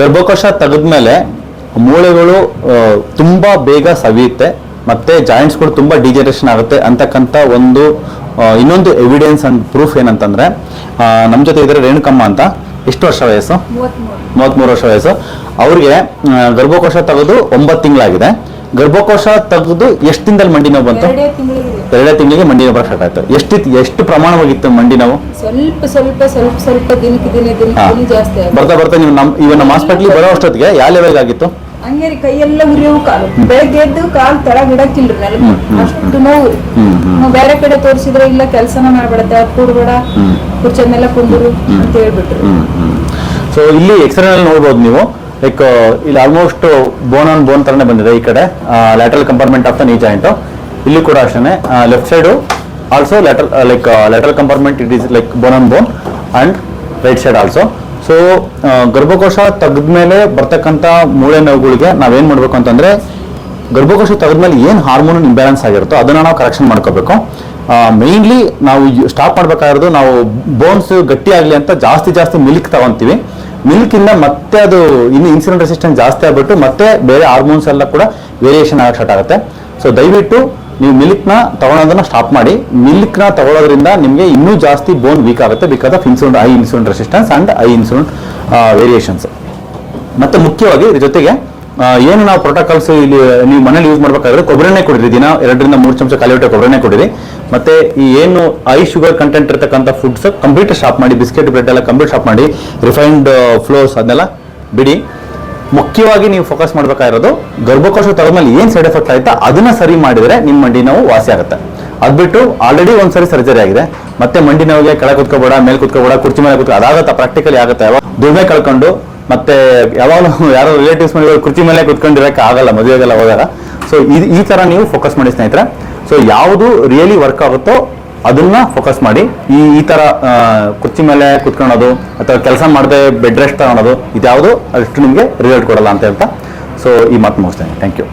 ಗರ್ಭಕೋಶ ತೆಗೆದ್ಮೇಲೆ ಮೂಳೆಗಳು ತುಂಬಾ ಬೇಗ ಸವಿಯುತ್ತೆ ಮತ್ತೆ ಜಾಯಿಂಟ್ಸ್ಗಳು ತುಂಬಾ ಡಿಜನರೇಷನ್ ಆಗುತ್ತೆ ಅಂತಕ್ಕಂಥ ಒಂದು ಇನ್ನೊಂದು ಎವಿಡೆನ್ಸ್ ಅಂಡ್ ಪ್ರೂಫ್ ಏನಂತಂದ್ರೆ ನಮ್ಮ ಜೊತೆ ಇದ್ರೆ ರೇಣುಕಮ್ಮ ಅಂತ. ಎಷ್ಟು ವರ್ಷ ವಯಸ್ಸು? ಮೂವತ್ಮೂರು ವರ್ಷ ವಯಸ್ಸು. ಅವ್ರಿಗೆ ಗರ್ಭಕೋಶ ತೆಗೆದು ಒಂಬತ್ತು ತಿಂಗಳಾಗಿದೆ. ಗರ್ಭಕೋಶ ತೆಗೆದು ಎಷ್ಟು ದಿನದಲ್ಲಿ ಮಂಡಿ ನೋವು ಬಂತು? ಎರಡೇ ತಿಂಗಳಿಗೆ. ಮಂಡಿ ನೋವು ಸ್ಟಾರ್ಟ್ ಆಯ್ತು ಎಷ್ಟು ಎಷ್ಟು ಪ್ರಮಾಣವಾಗಿತ್ತು ಮಂಡಿ ನೋವು? ಸ್ವಲ್ಪ ಸ್ವಲ್ಪ ಸ್ವಲ್ಪ ಸ್ವಲ್ಪ ದಿನಕ್ಕೆ ದಿನ. ದಿನ ಜಾಸ್ತಿ ಬರ್ತಾ ಬರ್ತಾ ನೀವು ನಮ್ಮ ಇವಾಗ ನಮ್ಮ ಹಾಸ್ಪಿಟ್ಲಿಗೆ ಬರೋ ಅಷ್ಟೊತ್ತಿಗೆ ಯಾವ ಲೆವೆಲ್ ಆಗಿತ್ತು? ಹಂಗೆ ರೀ ಕೈಯೆಲ್ಲ ಉರಿಯವು ಕಾಲು. ಬೆಳಗ್ಗೆ ಎದ್ದು ಕಾಲು ತೆಳಗ್ ಇಡಕ್ಕಿಲ್ರಿ ನೆಲ ಅಷ್ಟು ನೋವು. ನಾವು ಬೇರೆ ಕಡೆ ತೋರಿಸಿದ್ರೆ ಇಲ್ಲ ಕೆಲಸನ ಮಾಡ್ಬೇಡತ್ತೆ ಕೂಡ್ಬೇಡ. ಕುರ್ಚನ್ನೆಲ್ಲ ಕುಂದ್ರು ಅಂತ ಹೇಳ್ಬಿಟ್ರು. ಸೊ ಇಲ್ಲಿ ಎಕ್ಸ್ರೇ ನೋಡ್ಬೋದು ನೀವು. ಲೈಕ್ ಇಲ್ಲಿ ಆಲ್ಮೋಸ್ಟ್ ಬೋನ್ ಆನ್ ಬೋನ್ ತರನೇ ಬಂದಿದೆ ಈ ಕಡೆ. Lateral compartment of the knee joint ಇಲ್ಲಿ ಕೂಡ ಅಷ್ಟೇ left side also lateral like lateral compartment it is like bone on bone and right side also so ಗರ್ಭಕೋಶ ತೆಗೆದ್ಮೇಲೆ ಬರ್ತಕ್ಕಂಥ ಮೂಳೆ ನೋವುಗಳಿಗೆ ನಾವೇನು ಮಾಡಬೇಕು ಅಂತಂದ್ರೆ ಗರ್ಭಕೋಶ ತೆಗೆದ್ಮೇಲೆ ಏನು ಹಾರ್ಮೋನ್ ಇಂಬ್ಯಾಲೆನ್ಸ್ ಆಗಿರುತ್ತೋ ಅದನ್ನ ನಾವು ಕರೆಕ್ಷನ್ ಮಾಡ್ಕೋಬೇಕು. ಮೇಯ್ನ್ಲಿ ನಾವು ಸ್ಟಾಪ್ ಮಾಡ್ಬೇಕಾಗಿರೋದು ನಾವು ಬೋನ್ಸ್ ಗಟ್ಟಿ ಆಗಲಿ ಅಂತ ಜಾಸ್ತಿ ಜಾಸ್ತಿ ಮಿಲ್ಕ್ ತಗೊಂತೀವಿ. ಮಿಲ್ಕ್ ಇಂದ ಮತ್ತೆ ಅದು ಇನ್ನು ಇನ್ಸುಲಿನ್ ರೆಸಿಸ್ಟೆನ್ಸ್ ಜಾಸ್ತಿ ಆಗ್ಬಿಟ್ಟು ಮತ್ತೆ ಬೇರೆ ಹಾರ್ಮೋನ್ಸ್ ಎಲ್ಲ ಕೂಡ ವೇರಿಯೇಷನ್ ಆಗಕ್ಕೆ ಸ್ಟಾರ್ಟ್ ಆಗುತ್ತೆ. ಸೊ ದಯವಿಟ್ಟು ನೀವು ಮಿಲ್ಕ್ನ ತಗೊಳೋದನ್ನ ಸ್ಟಾಪ್ ಮಾಡಿ. ಮಿಲ್ಕ್ನ ತಗೊಳ್ಳೋದ್ರಿಂದ ನಿಮಗೆ ಇನ್ನೂ ಜಾಸ್ತಿ ಬೋನ್ ವೀಕ್ ಆಗುತ್ತೆ because of insulin high insulin resistance and high insulin variations ಮತ್ತೆ ಮುಖ್ಯವಾಗಿ ಇದ್ರ ಜೊತೆಗೆ ಏನು ನಾವು ಪ್ರೋಟೋಕಾಲ್ಸ್ ಇಲ್ಲಿ ನೀವು ಮನೇಲಿ ಯೂಸ್ ಮಾಡಬೇಕಾದ್ರೆ ಕೊಬ್ಬರಿನೇ ಕೊಡಿರಿ. ದಿನ ಎರಡರಿಂದ ಮೂರು ಚಮಚ ಖಾಲಿ ಹೊಟ್ಟೆ ಕೊಬ್ಬರಿನೇ ಕೊಡಿರಿ. ಮತ್ತೆ ಈ ಏನು ಐ ಶುಗರ್ ಕಂಟೆಂಟ್ ಇರತಕ್ಕಂಥ ಫುಡ್ಸ್ ಕಂಪ್ಲೀಟ್ ಸ್ಟಾಪ್ ಮಾಡಿ ಬಿಸ್ಕೆಟ್ ಬ್ರೆಡ್ ಎಲ್ಲ ಕಂಪ್ಲೀಟ್ ಸ್ಟಾಪ್ ಮಾಡಿ ರಿಫೈನ್ಡ್ ಫ್ಲೋರ್ಸ್ ಅದನ್ನೆಲ್ಲ ಬಿಡಿ. ಮುಖ್ಯವಾಗಿ ನೀವು ಫೋಕಸ್ ಮಾಡಬೇಕಾಗಿರೋದು ಗರ್ಭಕೋಶ ತಗೊಂಡ್ಮೇಲೆ ಏನು ಸೈಡ್ ಎಫೆಕ್ಟ್ ಆಯ್ತಾ ಅದನ್ನ ಸರಿ ಮಾಡಿದ್ರೆ ನಿಮ್ಮ ಮಂಡಿ ನೋವು ವಾಸಿ ಆಗುತ್ತೆ. ಅದ್ಬಿಟ್ಟು ಆಲ್ರೆಡಿ ಒಂದ್ಸರಿ ಸರ್ಜರಿ ಆಗಿದೆ. ಮತ್ತೆ ಮಂಡಿ ನೋವಿಗೆ ಕೆಳಗೆ ಕುತ್ಕೋಬೇಡ, ಮೇಲೆ ಕುತ್ಕೋಬೇಡ, ಕುರ್ಚಿ ಮೇಲೆ ಕುತ್ಕೋ ಅದಾಗತ್ತ ಪ್ರಾಕ್ಟಿಕಲಿ ಆಗುತ್ತೆ ದುಡಿಮೆ ಕಳ್ಕೊಂಡು ಮತ್ತೆ ಯಾವಾಗಲೂ ಯಾರೋ ರಿಲೇಟಿವ್ಸ್ ಮೇಲೆ ಕೃತಿ ಮೇಲೆ ಕುತ್ಕೊಂಡಿರೋಕೆ ಆಗಲ್ಲ ಮದುವೆಗೆಲ್ಲ ಹೋದಾಗ. ಸೊ ಇದು ಈ ತರ ನೀವು ಫೋಕಸ್ ಮಾಡಿ ಸ್ನೇಹಿತರೆ. ಸೊ ಯಾವುದು ರಿಯಲಿ ವರ್ಕ್ ಆಗುತ್ತೋ ಅದನ್ನ ಫೋಕಸ್ ಮಾಡಿ. ಈ ಈ ಆ, ಕುರ್ಚಿ ಮೇಲೆ ಕುತ್ಕೊಳ್ಳೋದು ಅಥವಾ ಕೆಲಸ ಮಾಡದೆ ಬೆಡ್ ರೆಸ್ಟ್ ತಗೊಳೋದು ಇದ್ಯಾವುದು ಅಷ್ಟು ನಿಮಗೆ ರಿಸಲ್ಟ್ ಕೊಡಲ್ಲ ಅಂತ ಹೇಳ್ತಾ. ಸೊ ಈ ಮಾತು ಮುಗಿಸ್ತೇನೆ. Thank you